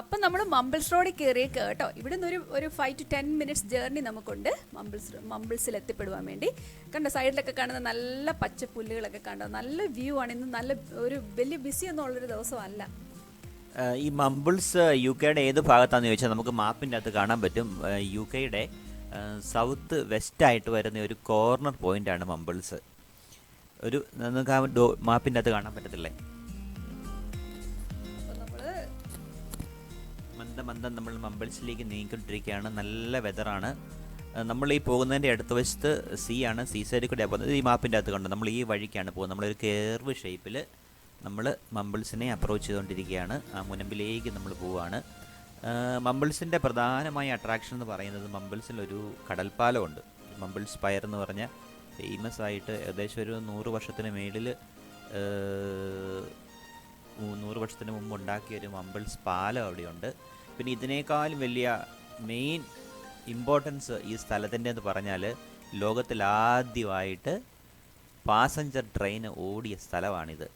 അപ്പം നമ്മൾ മമ്പിൾസ് റോഡിൽ കയറിയേക്ക് കേട്ടോ. ഇവിടെ നിന്ന് ഒരു ഒരു five to ten minutes journey നമുക്കുണ്ട് മമ്പിൾസ് മമ്പിൾസിൽ എത്തിപ്പെടുവാൻ വേണ്ടി. കണ്ട സൈഡിലൊക്കെ കാണുന്ന നല്ല പച്ച പുല്ലുകളൊക്കെ കണ്ടോ? നല്ല വ്യൂ ആണ്. ഇന്ന് നല്ല ഒരു വലിയ ബിസി ഒന്നും ഉള്ളൊരു ദിവസമല്ല ഈ മമ്പിൾസ് യു കെയുടെ ഏത് ഭാഗത്താണെന്ന് ചോദിച്ചാൽ നമുക്ക് മാപ്പിന്റെ അകത്ത് കാണാൻ പറ്റും. യു കെയുടെ സൗത്ത് വെസ്റ്റ് ആയിട്ട് വരുന്ന ഒരു കോർണർ പോയിന്റാണ് മമ്പിൾസ്. ഒരു നമുക്ക് ആ മാപ്പിന്റെ അകത്ത് കാണാൻ പറ്റത്തില്ലേ? മന്ദം നമ്മൾ മമ്പൽസിലേക്ക് നീങ്ങിക്കൊണ്ടിരിക്കുകയാണ് നല്ല വെതറാണ്. നമ്മൾ ഈ പോകുന്നതിന്റെ അടുത്ത വശത്ത് സി ആണ് സീ സൈഡിൽ കൂടെ പോകുന്നത്. ഈ മാപ്പിന്റെ അകത്ത് കണ്ടു? നമ്മൾ ഈ വഴിക്കാണ് പോകുന്നത്. നമ്മളൊരു കേർവ് ഷേപ്പിൽ നമ്മൾ മമ്പിൾസിനെ അപ്രോച്ച് ചെയ്തുകൊണ്ടിരിക്കുകയാണ്. ആ മുനമ്പിലേക്ക് നമ്മൾ പോവുകയാണ്. മമ്പിൾസിന്റെ പ്രധാനമായ അട്രാക്ഷൻ എന്ന് പറയുന്നത് മമ്പിൾസിലൊരു കടൽപ്പാലമുണ്ട്. മമ്പിൾസ് പയർ എന്ന് പറഞ്ഞ ഫേമസ് ആയിട്ട് ഏകദേശം ഒരു നൂറ് വർഷത്തിന് മേളിൽ നൂറ് വർഷത്തിന് മുമ്പ് ഉണ്ടാക്കിയ ഒരു മമ്പിൾസ് പാലം അവിടെയുണ്ട്. പിന്നെ ഇതിനേക്കാളും വലിയ മെയിൻ ഇമ്പോർട്ടൻസ് ഈ സ്ഥലത്തിന്റെ എന്ന് പറഞ്ഞാൽ ലോകത്തിൽ ആദ്യമായിട്ട് പാസഞ്ചർ ട്രെയിൻ ഓടിയ സ്ഥലമാണിത്.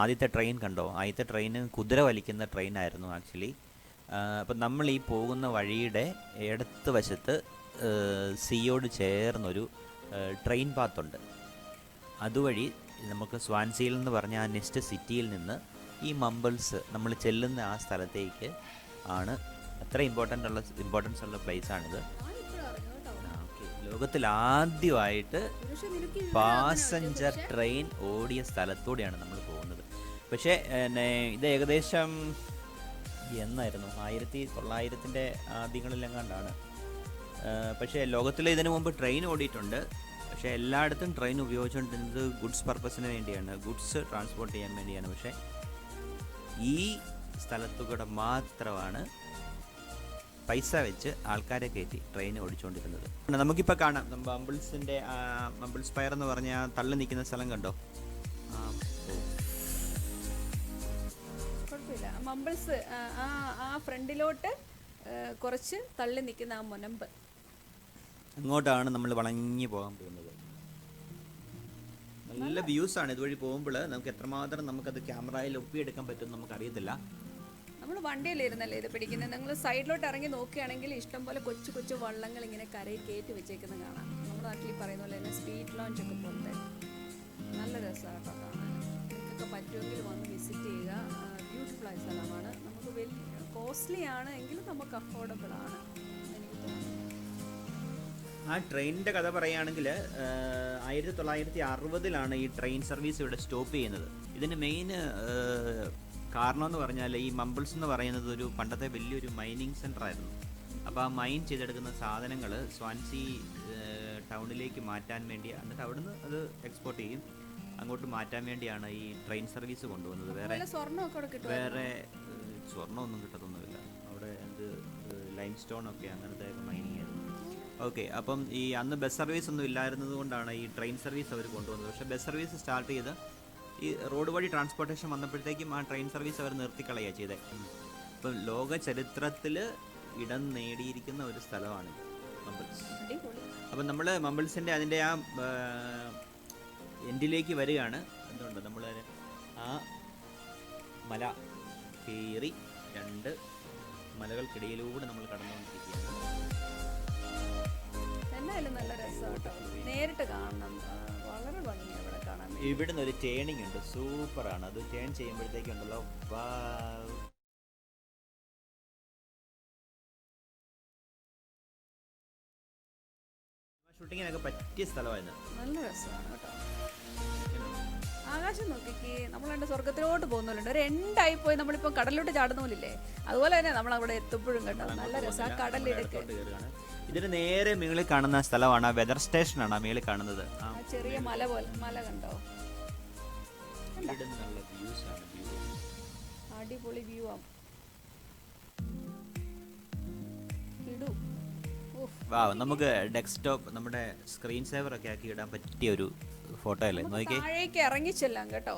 ആദ്യത്തെ ട്രെയിൻ കണ്ടോ? ആദ്യത്തെ ട്രെയിൻ കുതിര വലിക്കുന്ന ട്രെയിനായിരുന്നു ആക്ച്വലി അപ്പം നമ്മൾ ഈ പോകുന്ന വഴിയുടെ ഇടത്ത് വശത്ത് സിയോട് ചേർന്നൊരു ട്രെയിൻ പാത്തുണ്ട് അതുവഴി നമുക്ക് സ്വാൻസിയിൽ എന്ന് പറഞ്ഞ ആ നെക്സ്റ്റ് സിറ്റിയിൽ നിന്ന് ഈ മമ്പിൾസ് നമ്മൾ ചെല്ലുന്ന ആ സ്ഥലത്തേക്ക് ആണ്. അത്ര ഇമ്പോർട്ടന്റ് ഉള്ള ഇമ്പോർട്ടൻസ് ഉള്ള പ്ലേസ് ആണിത്. ലോകത്തിൽ ആദ്യമായിട്ട് പാസഞ്ചർ ട്രെയിൻ ഓടിയ സ്ഥലത്തൂടെയാണ് നമ്മൾ പോകുന്നത്. പക്ഷേ എന്നെ ഇത് ഏകദേശം എന്നായിരുന്നു? ആയിരത്തി തൊള്ളായിരത്തിന്റെ ആദ്യങ്ങളിലെങ്ങാണ്ടാണ് പക്ഷേ ലോകത്തിൽ ഇതിനു മുമ്പ് ട്രെയിൻ ഓടിയിട്ടുണ്ട്. പക്ഷേ എല്ലായിടത്തും ട്രെയിൻ ഉപയോഗിച്ചുകൊണ്ടിരുന്നത് ഗുഡ്സ് പർപ്പസിന് വേണ്ടിയാണ്. ഗുഡ്സ് ട്രാൻസ്പോർട്ട് ചെയ്യാൻ വേണ്ടിയാണ്. പക്ഷേ ഈ സ്ഥലത്തു കൂടെ മാത്രമാണ് പൈസ വെച്ച് ആൾക്കാരെ കയറ്റി ട്രെയിൻ ഓടിച്ചുകൊണ്ടിരുന്നത് നമുക്കിപ്പോൾ കാണാം. നമ്മൾ അമ്പിൾസിന്റെ അമ്പിൾസ് പയർ എന്ന് പറഞ്ഞ തള്ളി നിൽക്കുന്ന സ്ഥലം കണ്ടോ. കുഴപ്പമില്ല. മമ്പിൾസ് ആ ആ ഫ്രണ്ടിലോട്ട് കുറച്ച് തള്ളി നിൽക്കുന്ന ആ മുനമ്പ്. അങ്ങോട്ടാണ് നമ്മൾ വളഞ്ഞു പോകാൻ പോകുന്നത്. നല്ല വ്യൂസ് ആണ് ഇതുവഴി പോകുമ്പോൾ നമുക്ക് എത്രമാത്രം നമുക്ക് അത് ക്യാമറയിൽ ഒപ്പിയെടുക്കാൻ പറ്റും നമുക്ക് അറിയത്തില്ല നമ്മൾ വണ്ടിയിലിരുന്നല്ലേ ഇത് പിടിക്കുന്നത് നിങ്ങൾ സൈഡിലോട്ട് ഇറങ്ങി നോക്കുകയാണെങ്കിൽ ഇഷ്ടം പോലെ കൊച്ചു കൊച്ചു വള്ളങ്ങൾ ഇങ്ങനെ കരയിൽ കയറ്റി വെച്ചേക്കുന്നത് കാണാം. നമ്മൾ നാട്ടിൽ പറയുന്ന പോലെ തന്നെ സ്പീഡ് ലോഞ്ച് ഒക്കെ പോലത്തെ നല്ല രസമാണ് ഇതൊക്കെ കാണാൻ. നിങ്ങൾക്കൊക്കെ പറ്റുമെങ്കിൽ വന്ന് വിസിറ്റ് ചെയ്യുക. ബ്യൂട്ടിഫുൾ ആയ സ്ഥലമാണ്. നമുക്ക് വലിയ കോസ്റ്റ്ലി ആണ് എങ്കിലും നമുക്ക് അഫോർഡബിൾ ആണ്. എനിക്ക് തോന്നുന്നു. ആ ട്രെയിനിന്റെ കഥ പറയുകയാണെങ്കിൽ ആയിരത്തി തൊള്ളായിരത്തി അറുപതിലാണ് ഈ ട്രെയിൻ സർവീസ് ഇവിടെ സ്റ്റോപ്പ് ചെയ്യുന്നത്. ഇതിന് മെയിൻ കാരണം എന്ന് പറഞ്ഞാൽ ഈ മമ്പിൾസ് എന്ന് പറയുന്നത് ഒരു പണ്ടത്തെ വലിയൊരു മൈനിങ് സെന്റർ ആയിരുന്നു. അപ്പോൾ ആ മൈൻ ചെയ്തെടുക്കുന്ന സാധനങ്ങൾ സ്വാൻസി ടൗണിലേക്ക് മാറ്റാൻ വേണ്ടി എന്നിട്ട് അവിടുന്ന് അത് എക്സ്പോർട്ട് ചെയ്യും. അങ്ങോട്ട് മാറ്റാൻ വേണ്ടിയാണ് ഈ ട്രെയിൻ സർവീസ് കൊണ്ടുവന്നത്. വേറെ വേറെ സ്വർണമൊന്നും കിട്ടത്തൊന്നുമില്ല. അവിടെ എന്ത് ലൈം സ്റ്റോൺ ഒക്കെ അങ്ങനത്തെ ആയിരുന്നു ഓക്കെ അപ്പം ഈ അന്ന് ബസ് സർവീസ് ഒന്നും ഇല്ലായിരുന്നത് കൊണ്ടാണ് ഈ ട്രെയിൻ സർവീസ് അവർ കൊണ്ടുവന്നത്. പക്ഷെ ബസ് സർവീസ് സ്റ്റാർട്ട് ചെയ്ത് ഈ റോഡ് വഴി ട്രാൻസ്പോർട്ടേഷൻ വന്നപ്പോഴത്തേക്കും ആ ട്രെയിൻ സർവീസ് അവർ നിർത്തിക്കളയുക ചെയ്തത് അപ്പം ലോക ചരിത്രത്തിൽ ഇടം നേടിയിരിക്കുന്ന ഒരു സ്ഥലമാണ് മമ്പിൾസ്. അപ്പം നമ്മൾ മമ്പിൾസിന്റെ അതിന്റെ ആ എൻഡിലേക്ക് വരികയാണ്. എന്തുകൊണ്ട്? നമ്മൾ ആ മല കയറി രണ്ട് മലകൾക്കിടയിലൂടെ നമ്മൾ കടന്നുകൊണ്ടിരിക്കുകയാണ്. എന്നായാലും നല്ല രസമാണ് നേരിട്ട് കാണണം. വളരെ ഭംഗിയാണ് ഇവിടെ കാണാൻ ഇവിടെ ഇവിടുന്ന് ഒരു ടേണിംഗ് ഉണ്ട്. സൂപ്പറാണ്. അത് ടേൺ ചെയ്യുമ്പോഴത്തേക്കുണ്ടല്ലോ വാ. ഷൂട്ടിങ്ങിനൊക്കെ പറ്റിയ സ്ഥലമായിരുന്നു. നല്ല രസമാണ് കേട്ടോ. ആകാശം നോക്കിക്ക്. നമ്മൾ രണ്ട് സ്വർഗത്തിലോട്ട് പോകുന്നവരുണ്ട്. ഒരു എൻഡായി പോയി നമ്മളിപ്പോൾ കടലിലോട്ട് ചാടുന്ന പോലില്ലേ? അതുപോലെ തന്നെ നമ്മൾ അവിടെ എത്തുമ്പോഴും കേട്ടോ. നല്ല രസം. ആ കടലിടുക്ക് ഇതിന് നേരെ മേളിൽ കാണുന്ന സ്ഥലമാണ് വെതർ സ്റ്റേഷൻ ആണ് മേളിൽ കാണുന്നത്. ചെറിയ മല പോലെ മല കണ്ടോ? ആണ് അടിപൊളി വ്യൂ ഓഹ് വാ നമുക്ക് ഡെസ്ക്ടോപ്പ് നമ്മുടെ സ്ക്രീൻ സേവർ ഒക്കെ ആക്കി ഇടാൻ പറ്റിയ ഒരു ഫോട്ടോ അല്ലേ? നോക്കിയേ. താഴേക്ക് ഇറങ്ങി ചെല്ലാം കേട്ടോ.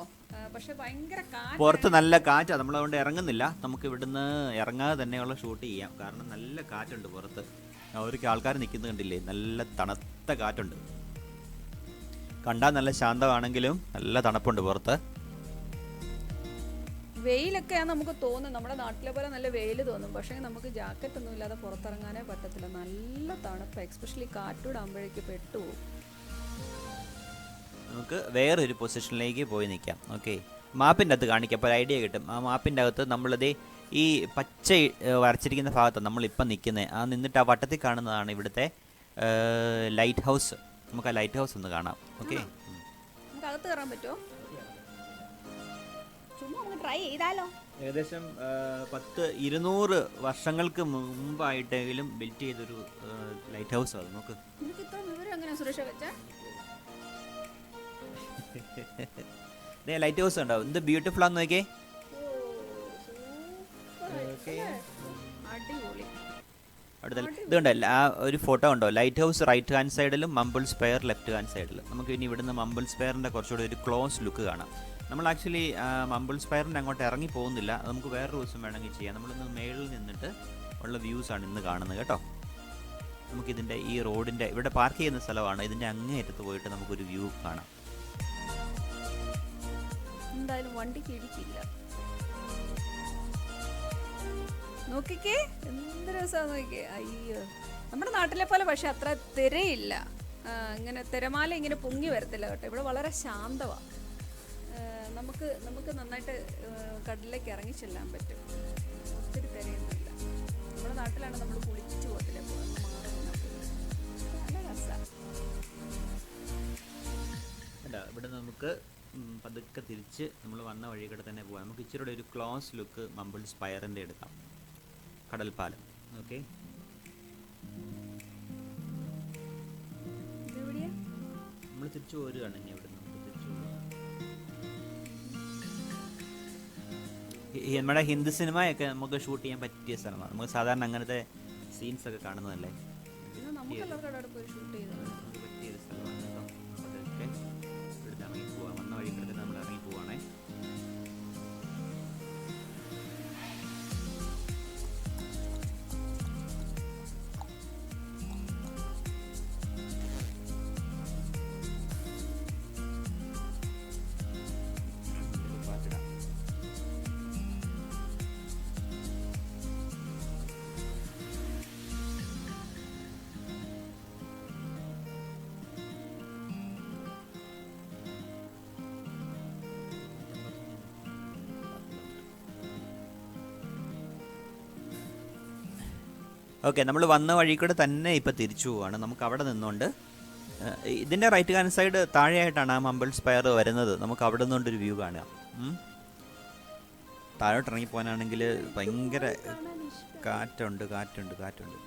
പക്ഷെ ഭയങ്കര പുറത്ത് നല്ല കാറ്റാ നമ്മളതുകൊണ്ട് ഇറങ്ങുന്നില്ല. നമുക്ക് ഇവിടുന്ന് ഇറങ്ങാതെ തന്നെയുള്ള ഷൂട്ട് ചെയ്യാം. കാരണം നല്ല കാറ്റുണ്ട് പുറത്ത്. അവർക്ക് ആൾക്കാർ നിൽക്കുന്നത് കണ്ടില്ലേ? നല്ല തണുത്ത കാറ്റുണ്ട്. കണ്ടാൽ നല്ല ശാന്തമാണെങ്കിലും നല്ല തണുപ്പുണ്ട് പുറത്ത്. വെയിലൊക്കെയാണ് നമുക്ക് തോന്നും. നമ്മുടെ നാട്ടിലെ പോലെ നല്ല വെയിൽ തോന്നും. പക്ഷേ നമുക്ക് ജാക്കറ്റ് ഒന്നും ഇല്ലാതെ പുറത്തിറങ്ങാനേ പറ്റത്തില്ല. നല്ല തണുപ്പ്. എക്സ്പെഷ്യലി കാറ്റൂടാകുമ്പോഴേക്ക് പെട്ടുപോകും. നമുക്ക് വേറൊരു പൊസിഷനിലേക്ക് പോയി നിൽക്കാം. ഓക്കെ മാപ്പിന്റെ അകത്ത് കാണിക്കാം. അപ്പോൾ ഐഡിയ കിട്ടും. ആ മാപ്പിന്റെ അകത്ത് നമ്മളിത് ഈ പച്ച വരച്ചിരിക്കുന്ന ഭാഗത്ത് നമ്മളിപ്പം നിൽക്കുന്നത് ആ നിന്നിട്ട് ആ വട്ടത്തിൽ കാണുന്നതാണ് ഇവിടുത്തെ ലൈറ്റ് ഹൗസ് നമുക്ക് ആ ലൈറ്റ് ഹൗസ് ഒന്ന് കാണാം. ഓക്കെ? നമുക്ക് അകത്ത് കയറാൻ പറ്റുമോ? ചുമ്മാ നമുക്ക് ട്രൈ ചെയ്താലോ? ഏകദേശം പത്ത് ഇരുന്നൂറ് വർഷങ്ങൾക്ക് മുമ്പായിട്ടെങ്കിലും ബിൽറ്റ് ചെയ്തൊരു ലൈറ്റ് ഹൗസ് ആണ് നോക്ക്. ലൈറ്റ് ഹൗസ് ഉണ്ടാവും എന്ത് ബ്യൂട്ടിഫുൾ ആണെന്ന് നോക്കിയേ. അടുത്ത ഇത് കണ്ടല്ല? ആ ഒരു ഫോട്ടോ ഉണ്ടോ ലൈറ്റ് ഹൗസ് റൈറ്റ് ഹാൻഡ് സൈഡിലും മമ്പിൾ സ്പെയർ ലെഫ്റ്റ് ഹാൻഡ് സൈഡിലും നമുക്ക് ഇനി ഇവിടുന്ന് മമ്പിൾ സ്പെയറിന്റെ കുറച്ചുകൂടി ഒരു ക്ലോസ് ലുക്ക് കാണാം. നമ്മൾ ആക്ച്വലി മമ്പിൾ സ്പെയറിന്റെ അങ്ങോട്ട് ഇറങ്ങി പോകുന്നില്ല. നമുക്ക് വേറൊരു ദിവസം വേണമെങ്കിൽ ചെയ്യാം. നമ്മളിന്ന് മേളിൽ നിന്നിട്ട് ഉള്ള വ്യൂസ് ആണ് ഇന്ന് കാണുന്നത് കേട്ടോ. നമുക്കിതിന്റെ ഈ റോഡിന്റെ ഇവിടെ പാർക്ക് ചെയ്യുന്ന സ്ഥലമാണ്. ഇതിന്റെ അങ്ങേയറ്റത്ത് പോയിട്ട് നമുക്കൊരു വ്യൂ കാണാം. എന്തായാലും വണ്ടിക്ക് ഇടിക്കില്ല നോക്കിക്കേ എന്ത് രസമാണ് നോക്കിക്കേ. അയ്യോ. നമ്മുടെ നാട്ടിലെ പോലെ പക്ഷെ അത്ര തിരയില്ല. ഇങ്ങനെ തിരമാല ഇങ്ങനെ പൊങ്ങി വരത്തില്ല കേട്ടോ. ഇവിടെ വളരെ ശാന്തമാണ് നമുക്ക് നമുക്ക് നന്നായിട്ട് കടലിലേക്ക് ഇറങ്ങി ചെല്ലാൻ പറ്റും. ഒത്തിരി തിരയൊന്നുമില്ല. നമ്മുടെ നാട്ടിലാണ് നമ്മൾ കുളിച്ചു പോകത്തില്ല നല്ല രസമാണ് ഇവിടെ നമുക്ക് പതുക്കെ തിരിച്ച് നമ്മൾ വന്ന വഴി കൂടെ തന്നെ പോകാം നമുക്ക് ഇച്ചിരി ഒരു ക്ലോസ് ലുക്ക് മമ്പിൾ സ്പയറിന്റെ എടുക്കാം. കടൽപ്പാലം. ഓക്കെ നമ്മൾ തിരിച്ചു പോരുകയാണ് ഇനി ഇവിടെ നമുക്ക് തിരിച്ചു നമ്മുടെ ഹിന്ദി സിനിമയൊക്കെ നമുക്ക് ഷൂട്ട് ചെയ്യാൻ പറ്റിയ സ്ഥലമാണ്. നമുക്ക് സാധാരണ അങ്ങനത്തെ സീൻസ് ഒക്കെ കാണുന്നതല്ലേ? ഷൂട്ട് ചെയ്തത് ഓക്കെ നമ്മൾ വന്ന വഴി കൂടെ തന്നെ ഇപ്പോൾ തിരിച്ചു പോവാണ്. നമുക്ക് അവിടെ നിന്നുകൊണ്ട് ഇതിന്റെ റൈറ്റ് ഹാൻഡ് സൈഡ് താഴെയായിട്ടാണ് ആ മമ്പിൾ സ്പയർ വരുന്നത്. നമുക്ക് അവിടെ നിന്നുകൊണ്ടൊരു വ്യൂ കാണാം. താഴോട്ട് ഇറങ്ങി പോകാനാണെങ്കിൽ ഭയങ്കര കാറ്റുണ്ട് കാറ്റുണ്ട് കാറ്റുണ്ട്.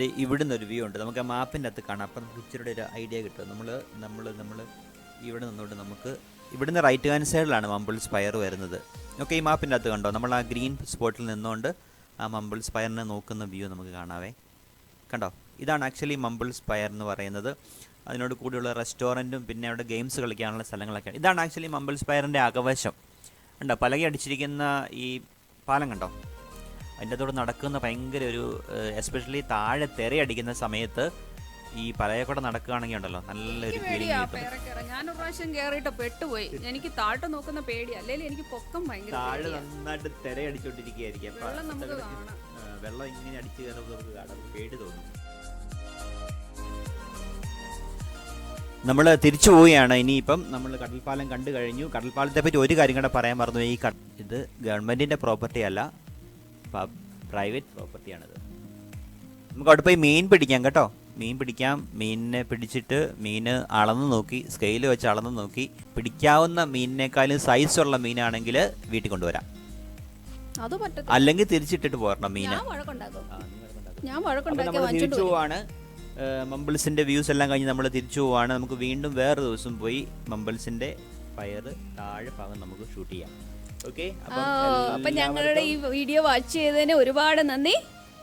ഇത് ഇവിടുന്ന് ഒരു വ്യൂ ഉണ്ട്. നമുക്ക് ആ മാപ്പിന്റെ അകത്ത് കാണാം. അപ്പം നമുക്ക് ഇച്ചിരി ഒരു ഐഡിയ കിട്ടും. നമ്മൾ നമ്മൾ നമ്മൾ ഇവിടെ നിന്നുകൊണ്ട് നമുക്ക് ഇവിടുന്ന് റൈറ്റ് ഹാൻഡ് സൈഡിലാണ് മമ്പിൾ സ്പയർ വരുന്നത്. ഓക്കെ ഈ മാപ്പിന്റെ അകത്ത് കണ്ടോ? നമ്മൾ ആ ഗ്രീൻ സ്പോട്ടിൽ നിന്നുകൊണ്ട് ആ മമ്പിൾ സ്പയറിനെ നോക്കുന്ന വ്യൂ നമുക്ക് കാണാവേ. കണ്ടോ? ഇതാണ് ആക്ച്വലി മമ്പിൾ സ്പയർ എന്ന് പറയുന്നത്. അതിനോട് കൂടിയുള്ള റെസ്റ്റോറന്റും പിന്നെ അവിടെ ഗെയിംസ് കളിക്കാനുള്ള സ്ഥലങ്ങളൊക്കെ ഇതാണ് ആക്ച്വലി മമ്പിൾ സ്പയറിന്റെ അകവശം ഉണ്ടോ പലകി അടിച്ചിരിക്കുന്ന ഈ പാലം കണ്ടോ? അതിന്റെ അതോടെ നടക്കുന്ന ഭയങ്കര ഒരു എസ്പെഷ്യലി താഴെ തിരയടിക്കുന്ന സമയത്ത് ഈ പലയക്കൂടെ നടക്കുകയാണെങ്കിൽ ഉണ്ടല്ലോ നല്ലൊരു ഫീലിംഗ് ഞാൻ ഒരു പ്രാവശ്യം കയറിയിട്ട് പെട്ടുപോയി. എനിക്ക് താഴ്ട്ട് നോക്കുന്ന പേടി അല്ലെങ്കിൽ എനിക്ക് പൊക്കം ഭയങ്കര താഴെ നന്നായിട്ട് തിരയടിച്ചോണ്ടിരിക്കുകയായിരിക്കും വെള്ളം ഇങ്ങനെ അടിച്ചു കയറുമ്പോൾ നമുക്ക് കാണാം പേടി തോന്നും. നമ്മൾ തിരിച്ചു പോവുകയാണ്. ഇനിയിപ്പം നമ്മൾ കടൽപ്പാലം കണ്ടു കഴിഞ്ഞു. കടൽപ്പാലത്തെ പറ്റി ഒരു കാര്യം കൂടെ പറയാൻ പറഞ്ഞു ഈ ഇത് ഗവൺമെന്റിന്റെ പ്രോപ്പർട്ടി അല്ല. പ്രൈവറ്റ് പ്രോപ്പർട്ടിയാണിത് നമുക്ക് അവിടെ പോയി മീൻ പിടിക്കാം കേട്ടോ. മീൻ പിടിക്കാം. മീനിനെ പിടിച്ചിട്ട് മീന് അളന്ന് നോക്കി സ്കെയിൽ വെച്ച് അളന്ന് നോക്കി. പിടിക്കാവുന്ന മീനിനേക്കാളും സൈസുള്ള മീനാണെങ്കിൽ വീട്ടിൽ കൊണ്ടുവരാം. അല്ലെങ്കിൽ തിരിച്ചിട്ടിട്ട് പോരണം മീന്. തിരിച്ചു. പോവാണ്. മമ്പിൾസിന്റെ വ്യൂസ് എല്ലാം കഴിഞ്ഞ് നമ്മൾ തിരിച്ചു പോവാണ്. നമുക്ക് വീണ്ടും വേറെ ദിവസം പോയി മമ്പിൾസിന്റെ ഫയർ താഴെ ഭാഗം നമുക്ക് ഷൂട്ട് ചെയ്യാം. അപ്പൊ ഞങ്ങളുടെ ഈ വീഡിയോ വാച്ച് ചെയ്തതിന് ഒരുപാട് നന്ദി.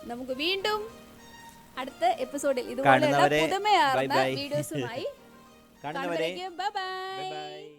നമുക്ക് വീണ്ടും അടുത്ത എപ്പിസോഡിൽ ഇതുപോലെ പുതുമയാർന്ന. വീഡിയോസുമായി കാണുന്നവരെ ബൈ ബൈ